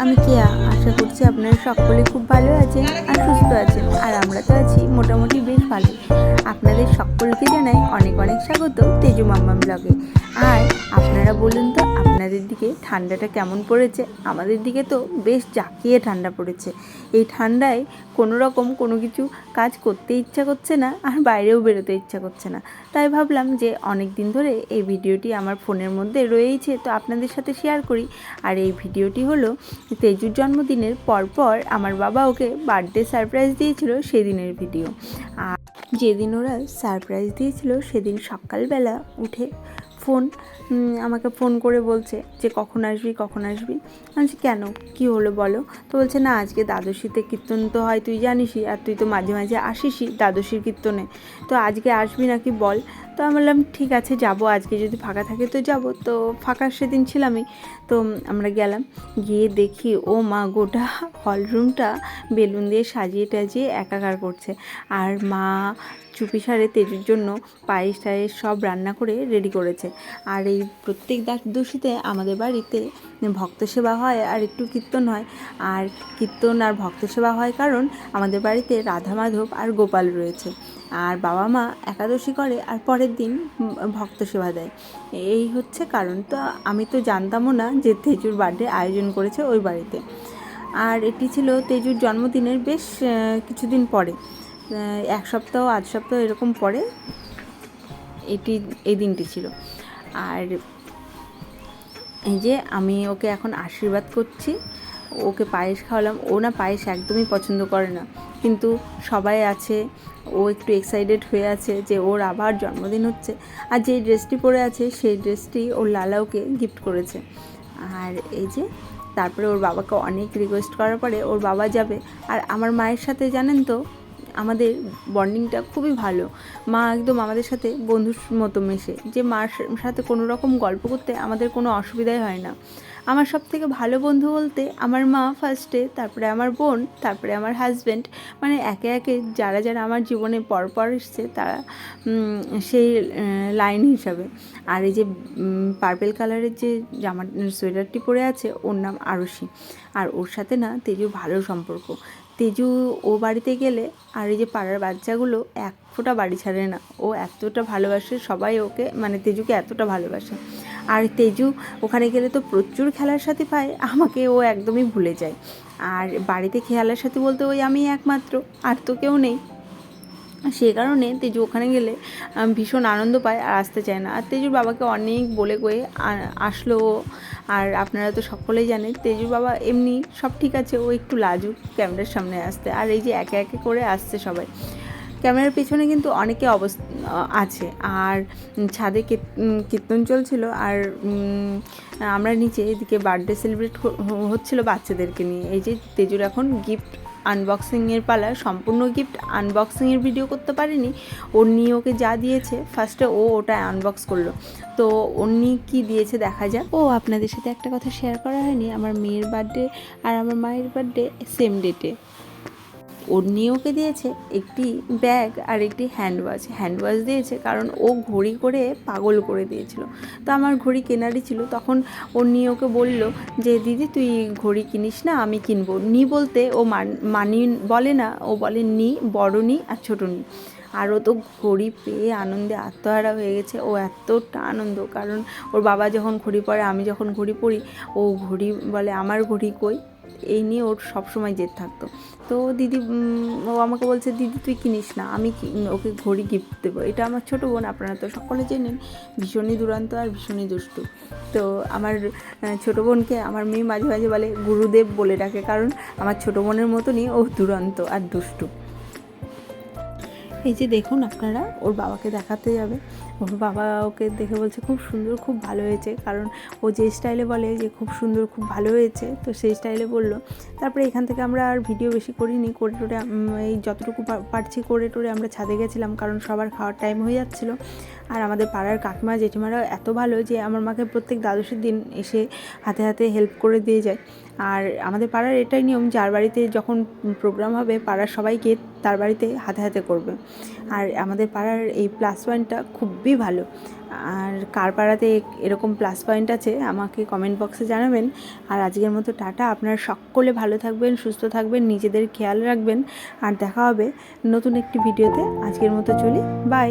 আমি কেয়া আশা করছি আপনারা সকলে খুব ভালো আছেন আর সুস্থ আছেন? আর আমরা তো আছি মোটামুটি বেশ ভালো আপনাদের সকলকে জানাই অনেক অনেক স্বাগত তেজু মাম্মা ব্লগে। আর আপনারা বলুন তো আপনাদের দিকে ঠান্ডাটা কেমন পড়েছে? আমাদের দিকে তো বেশ জাঁকিয়ে ঠান্ডা পড়েছে। এই ঠান্ডায় কোনো রকম কোনো কিছু কাজ করতে ইচ্ছা করছে না আর বাইরেও বেরোতে ইচ্ছা করছে না। তাই ভাবলাম যে অনেক দিন ধরে এই ভিডিওটি আমার ফোনের মধ্যে রয়েইছে, তো আপনাদের সাথে শেয়ার করি। আর এই ভিডিওটি হলো তেজুর জন্মদিনের পরপর আমার বাবা ওকে বার্থডে সারপ্রাইজ দিয়েছিল সেদিনের ভিডিও আর যেদিন ওরা সারপ্রাইজ দিয়েছিল সেদিন সকালবেলা উঠে ফোন আমাকে ফোন করে বলছে যে, কখন আসবি কখন আসবি? আমি কেন? কি হলো বলো? তো বলছে, না, আজকে দ্বাদশীতে কীর্তন তো হয়, তুই জানিসই, আর তুই তো মাঝে মাঝে আসিসই দ্বাদশীর কীর্তনে। তো আজকে আসবি নাকি বল? তো আমি বললাম, ঠিক আছে, যাব, আজকে যদি ফাঁকা থাকে তো যাব। তো ফাঁকা সেদিন ছিলামই, তো আমরা গেলাম, গিয়ে দেখি, ও মা, গোটা হল রুমটা বেলুন দিয়ে সাজিয়ে টাজিয়ে একাকার করছে। আর মা চুপিসারে তেজুর জন্য পায়েস টায়েস সব রান্না করে রেডি করেছে। আর এই প্রত্যেক দ্বাদশীতে আমাদের বাড়িতে ভক্ত সেবা হয় আর একটু কীর্তন হয়। আর কীর্তন আর ভক্ত সেবা হয় কারণ আমাদের বাড়িতে রাধা মাধব আর গোপাল রয়েছে। আর বাবা মা একাদশী করে আর পরের দিন ভক্ত সেবা দেয়। এই হচ্ছে কারণ। তো আমি তো জানতামও না যে তেজুর বার্থডে আয়োজন করেছে ওই বাড়িতে। আর এটি ছিল তেজুর জন্মদিনের বেশ কিছুদিন পরে। এক সপ্তাহ, আধ সপ্তাহ এরকম পরে এটি, এই দিনটি ছিল। আর এই যে আমি ওকে এখন আশীর্বাদ করছি, ওকে পায়েস খাওয়ালাম। ও না পায়েস একদমই পছন্দ করে না। কিন্তু সবাই আছে, ও একটু এক্সাইটেড হয়ে আছে যে ওর আবার জন্মদিন হচ্ছে। আর যে ড্রেসটি পরে আছে, সেই ড্রেসটি ওর লালা ওকে গিফট করেছে। আর এই যে তারপরে ওর বাবাকে অনেক রিকোয়েস্ট করার পরে ওর বাবা যাবে। আর আমার মায়ের সাথে জানেন তো আমাদের বন্ডিংটা খুবই ভালো। মা একদম আমাদের সাথে বন্ধুর মতো মেশে। যে মার সাথে কোনো রকম গল্প করতে আমাদের কোনো অসুবিধাই হয় না। আমার সব থেকে ভালো বন্ধু বলতে আমার মা ফার্স্টে তারপরে আমার বোন, তারপরে আমার হাজব্যান্ড মানে একে একে যারা যারা আমার জীবনে পরপর এসছে তারা সেই লাইন হিসাবে। আর এই যে পার্পেল কালারের যে জামা সোয়েটারটি পরে আছে, ওর নাম আরশি। আর ওর সাথে না তেজু ভালো সম্পর্ক। তেজু ও বাড়িতে গেলে আর এই যে পাড়ার বাচ্চাগুলো এক ফোঁটা বাড়ি ছাড়ে না। ও এতটা ভালোবাসে, সবাই ওকে মানে তেজুকে এতটা ভালোবাসে। আর তেজু ওখানে গেলে তো প্রচুর খেলার সাথে পায়, আমাকে ও একদমই ভুলে যায়। আর বাড়িতে খেলার সাথে বলতে ওই আমি একমাত্র, আর তো কেউ নেই। সে কারণে তেজু ওখানে গেলে ভীষণ আনন্দ পায় আর আসতে চায় না। আর তেজুর বাবাকে অনেক বলে কয়ে আসলো। আর আপনারা তো সকলেই জানেন, তেজুর বাবা এমনি সব ঠিক আছে, ও একটু লাজুক ক্যামেরার সামনে আসতে। আর এই যে একে একে করে আসছে সবাই। ক্যামেরার পেছনে কিন্তু অনেকে অবস্থা আছে। আর ছাদে কীর্তন চলছিল আর আমরা নিচে এদিকে বার্থডে সেলিব্রেট হচ্ছিল বাচ্চাদেরকে নিয়ে। এই যে তেজুর এখন গিফট আনবক্সিংয়ের পালা, সম্পূর্ণ গিফট আনবক্সিংয়ের ভিডিও করতে পারিনি। অন্নি ওকে যা দিয়েছে ফার্স্টে ও ওটা আনবক্স করল। তো অন্যি কি দিয়েছে দেখা যাক। ও, আপনাদের সাথে একটা কথা শেয়ার করা হয়নি। আমার মেয়ের বার্থডে আর আমার মায়ের বার্থডে সেম ডেটে ওর নিয়ে ওকে দিয়েছে একটি ব্যাগ আর একটি হ্যান্ড ওয়াচ। হ্যান্ড ওয়াচ দিয়েছে কারণ ও ঘড়ি করে পাগল করে দিয়েছিল। তো আমার ঘড়ি কেনারই ছিল। তখন ওর নিয়ে ওকে বলল যে, দিদি, তুই ঘড়ি কিনিস না? আমি কিনবো। নি বলতে ও মান- বলে না। ও বলে, নি, বড় নি আর ছোটো নি। আর ও তো ঘড়ি পেয়ে আনন্দে আত্মহারা হয়ে গেছে। ও এতটা আনন্দ, কারণ ওর বাবা যখন ঘড়ি পরে, আমি যখন ঘড়ি পরি, ও ঘড়ি বলে, আমার ঘড়ি কই? এই নিয়ে ওর সবসময় জেদ থাকতো। তো দিদি ও আমাকে বলছে, দিদি, তুই কিনিস না, আমি ওকে ঘড়ি গিফট দেবো। এটা আমার ছোটো বোন, আপনারা তো সকলে জেনেন ভীষণই দুরান্ত আর ভীষণই দুষ্টু। তো আমার ছোটো বোনকে আমার মেয়ে মাঝে মাঝে বলে, গুরুদেব বলে ডাকে, কারণ আমার ছোটো বোনের মতনই ও দুরন্ত আর দুষ্টু। এই যে দেখুন আপনারা, ওর বাবাকে দেখাতে যাবে। ওর বাবা ওকে দেখে বলছে, খুব সুন্দর, খুব ভালো হয়েছে। কারণ ও যে স্টাইলে বলে যে, খুব সুন্দর, খুব ভালো হয়েছে। তো সেই স্টাইলে বলল। তারপরে এখান থেকে আমরা আর ভিডিও বেশি করিনি। করে টোরে এই যতটুকু পারছি করে টোরে আমরা ছাদে গেছিলাম, কারণ সবার খাওয়ার টাইম হয়ে যাচ্ছিল। আর আমাদের পাড়ার কাকিমা, জেঠিমারা এত ভালো যে আমার মাকে প্রত্যেক দ্বাদশীর দিন এসে হাতে হাতে হেল্প করে দিয়ে যায়। আর আমাদের পাড়ার এটাই নিয়ম, যার বাড়িতে যখন প্রোগ্রাম হবে, পাড়ার সবাইকে তার বাড়িতে হাতে হাতে করবে। আর আমাদের পাড়ার এই প্লাস পয়েন্টটা খুবই ভালো। আর কার পাড়াতে এরকম প্লাস পয়েন্ট আছে, আমাকে কমেন্ট বক্সে জানাবেন। আর আজকের মতো টাটা, আপনারা সকলে ভালো থাকবেন, সুস্থ থাকবেন, নিজেদের খেয়াল রাখবেন। আর দেখা হবে নতুন একটি ভিডিওতে আজকের মতো চলি বাই